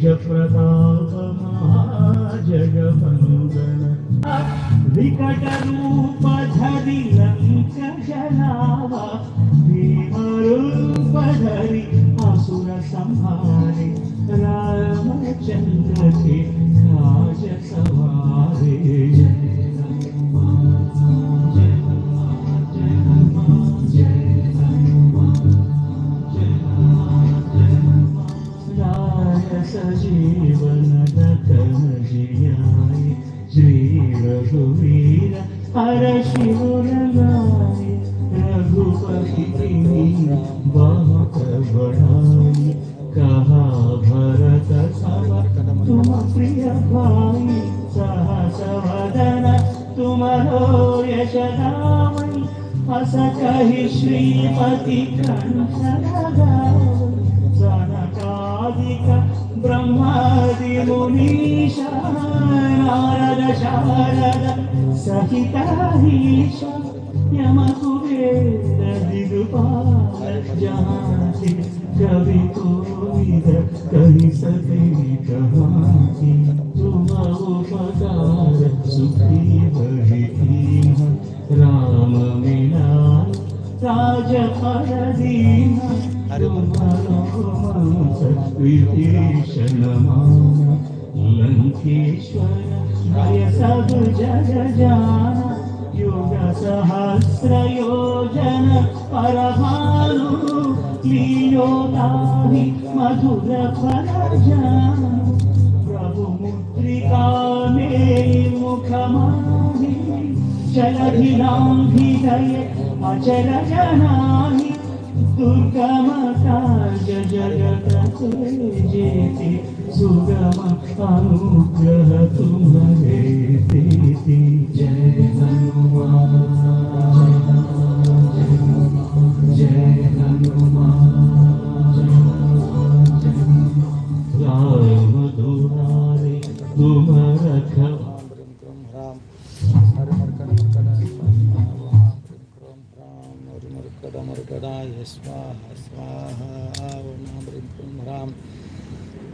तेज प्रताप महाजगवन्दन विकट रूप हर शिवनाई रघुपति बहुत बढ़ाई कहा भरत तुम प्रिय भाई सहसवदन तुम यश दामई अस कही श्रीमती कंस लगाई ब्रह्मादि मुनीषा नारद शारद सहिताहीश यमकुबेर दिगपाल जानते कवि कोविद कहि सके कहानी तुम उपकार सुखी बहिहीन राम मिला राज परदीन तुम्हारो विभीष लंकेश्वर भय सब जग जान युग सहस्र योजन परभानु लीलोताहि मधुर फल जान प्रभु मुद्रिका मेरी मुख माही चलधि लांघि गए अचल जनाहि दुर्गम काज जगत जेति सुगम अनुग्रह तुम्हारे प्रीति जय हनुमान जय हनुमान राम दुआरे तुम रखा स्वाहा स्वाहा ओम ह्रीं क्लीं ह्रां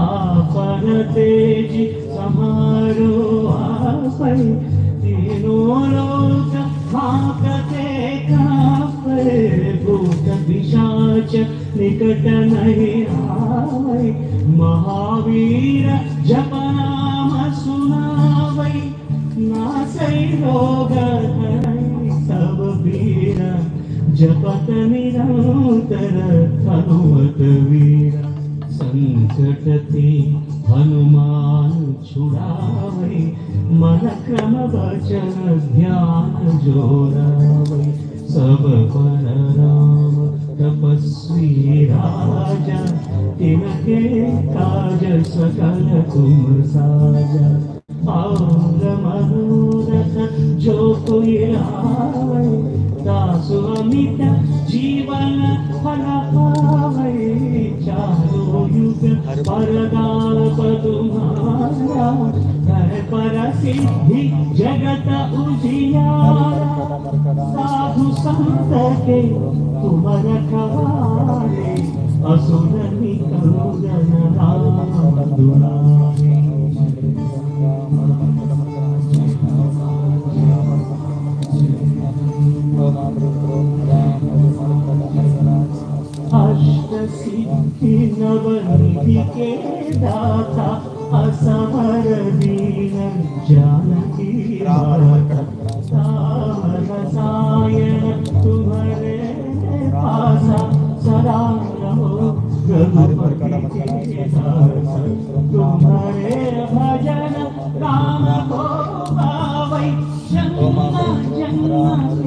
आपन तेज समारो आपै तीनों लोक भागते कापै भूत पिशाच निकट नहीं आवै महावीर जप नाम सुनावै नासै रोग हरै सब पीरा जपत निरंतर हनुमत वीरा ते हनुमान छुड़ावे, मन क्रम वचन ध्यान जोरावे। सब पर राम तपस्वी राजा, तिनके काज सकल तुम साजा। और मनोरथ जो कोई आवे, दासु अमित നബിക്കേ ദാത അസമര ദീനം ജാനകി സായണ തുമരെ പാസ സദാ രഹോ रघुपति तुम्हारे भजन राम को भावै जन्म जन्म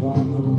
quando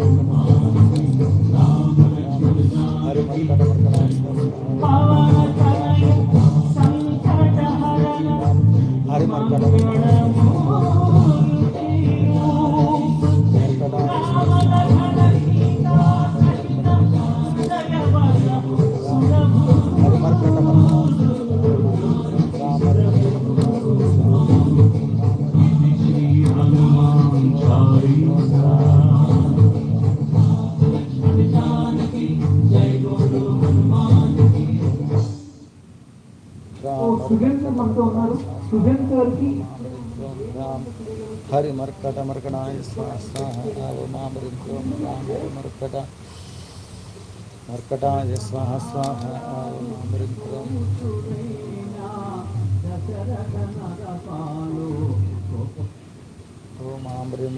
సుగంధ పడుతూ ఉన్నారు సుగంధ గారికి హరి మర్కట మర్కణాయ మర్కట మర్కటాయ స్వాహ స్వాహ ఓం ఆమ్రిం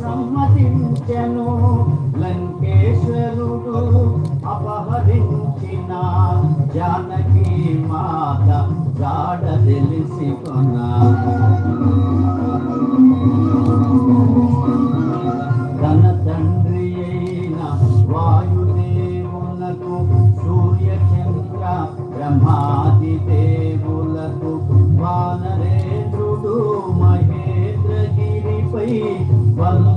సమ్మతించెను లంకేశ్వరుడు అపహరించిన జానకి మాత జాడ తెలిసి తన తండ్రి అయిన వాయుదేవులకు సూర్యచంద్ర బ్రహ్మాది దేవులకు వానరేంద్రుడు మహేంద్రగిరిపై వల్ల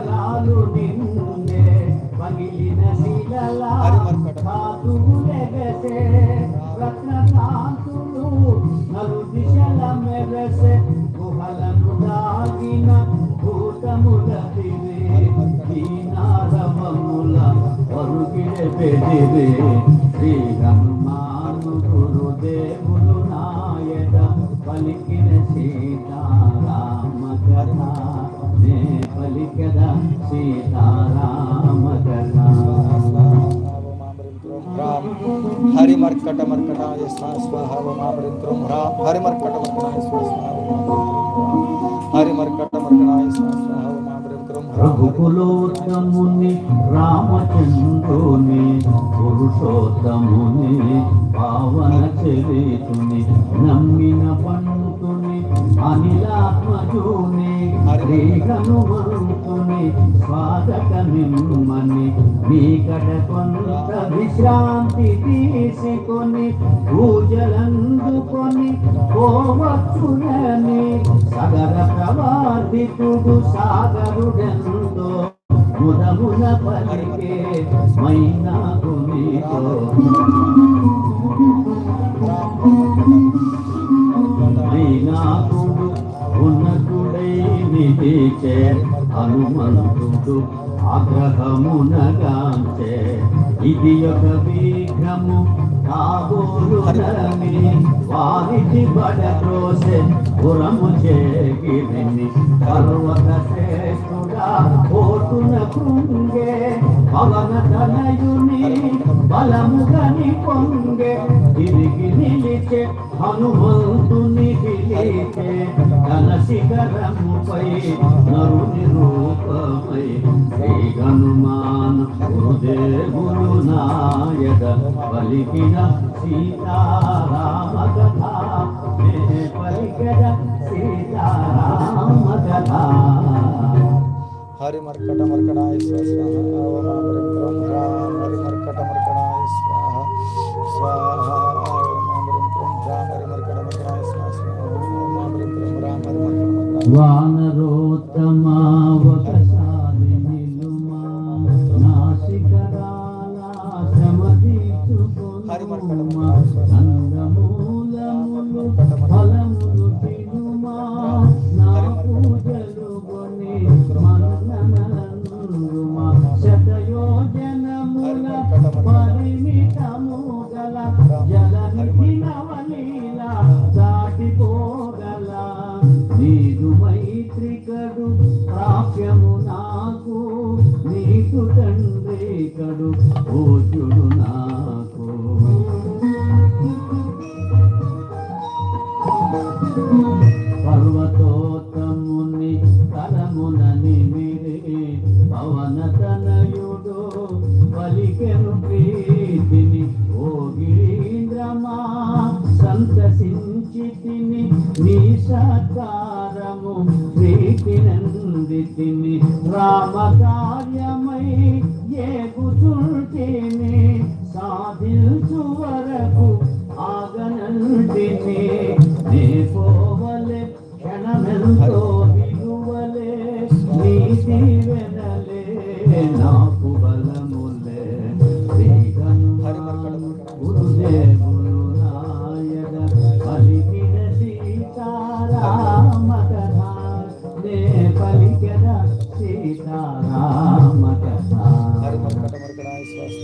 la హరి మర్కట మర్కటాయ స్వాహ స్వాహ హ్రాం హరి మర్కట మర్కటాయ స్వాహ హరి మర్కట మర్కటాయ స్వాహ స్వాహ రఘుకులోత్తముని రామచంద్రుని పురుషోత్తముని పావన చరితుని నమ్మిన పండుతుని అనిలాత్మజుని శ్రీ హనుమంతుని స్వాగతమిమ్మని మీకట కొంత విశ్రాంతి తీసుకొని పూజలందుకొని పోవచ్చునని సగర ప్రవాదితుడు సాగరుడెందో ముదమున పలికే మైనాకు నీతో. మైనాకుడు ఉన్నతుడై చేత హనుమంతుడు ఆగ్రహమునగాంచే. ఇది ఒక విఘ్నము కాబోలు వారికి బడద్రోసె పురము చేగిరిని పర్వత శ్రేష్ఠుడా కోటున కుంగే పవన తనయుని బలముగని పొంగే తిరిగి నిలిచే హనుమంతుని పిలిచే ఘన శిఖరముపై నరుని రూపమై హనుమాన్ గురుదేవులు నాయక పలికిన సీతారామ కథ నే పలికద సీతారామ కథ హరి మర్కట మర్కడాయ స్వాహ. స్వాహ. హరి మర్కట మర్కడాయ స్వాహ స్వాహ మామృత్రం హ్రాం హరి మర్కట మర్కటాయ స్వాహ స్వాహ మామృత్రం హ్రాం హరి మర్కట మర్కటాయ వానరోత్తమా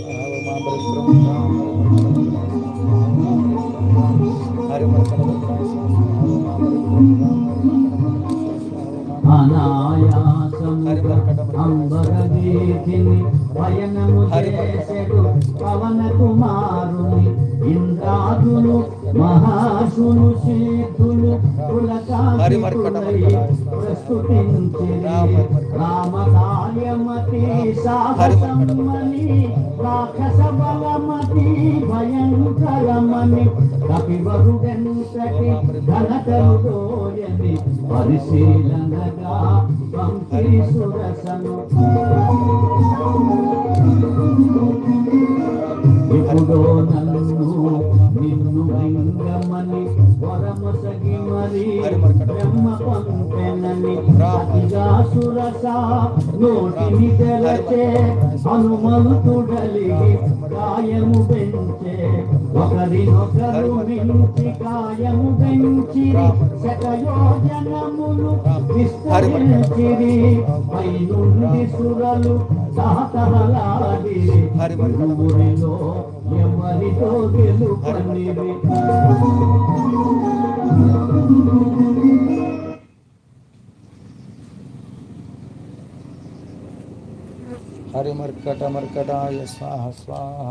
Brahma కపివరుడెంతటి పరిశీలనగా పంపి సురసను ఇప్పుడు నన్ను నిన్ను లింగమని మరి బ్రహ్మ పంపెనని అతిగా సురస నోటిని తెలచే హనుమంతుడలిగి గాయము పెంచే ఒకరినొకరు మించి కాయము పెంచిరి శతయోజనములు విస్తరించిరి. పైనుండి సురలు తాతలాడిరి ఊరిలో ఎవరితో గెలుపనివి? హరిమర్కట మర్కటాయ స్వాహ.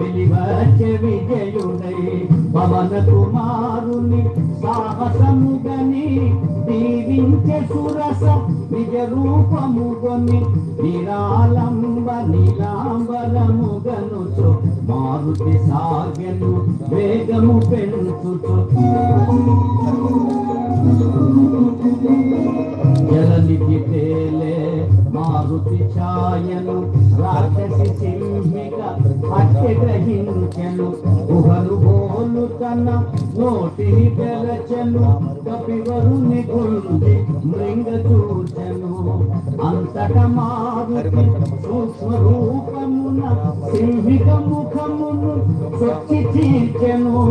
వెలివచ్చే విజయుడై పవన కుమారుని సాహసముగని దీవించే సురస నిజ రూపముగొని నిరాళంబ నీలాంబరముగనుచు మారుతి సాగను వేగము పెంచుచు. జలనిధి తేలే మారుతి ఛాయను రాక్షసి సింహ గ్రహించెను గుహలు బోలు తన నోటిని తెరచెను కపివరుని గుండి మృంగ చూచెను అంతట మారుతి సూక్ష్మ రూపమున సింహిక ముఖమును సొచ్చి తీర్చెను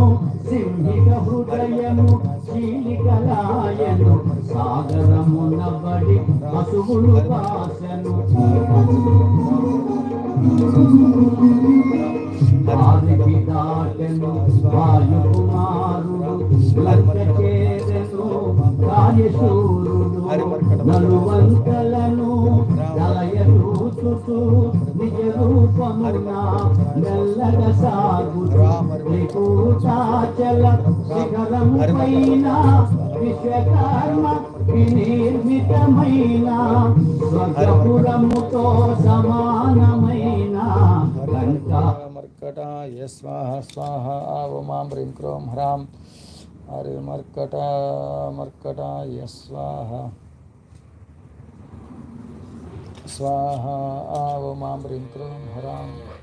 సింహిక హృదయము చీలికలాయను సాగరమున బడి పశువులు కాసెను దాటెను వాయు కుమారుడు లంక రాజశూరుడు నలువంకలను నిజ రూపమున త్రికూటాచల పైన విశ్వకర్మ వినిర్మితమైన స్వర్గపురముతో సమానమైన मर्कटाय स्वाहा स्वाहा, आवमां, ह्रीं क्रों, ह्रां। हरे मर्कटाय स्वाहा। स्वाहा, आवमां, ह्रीं क्रों, ह्रां।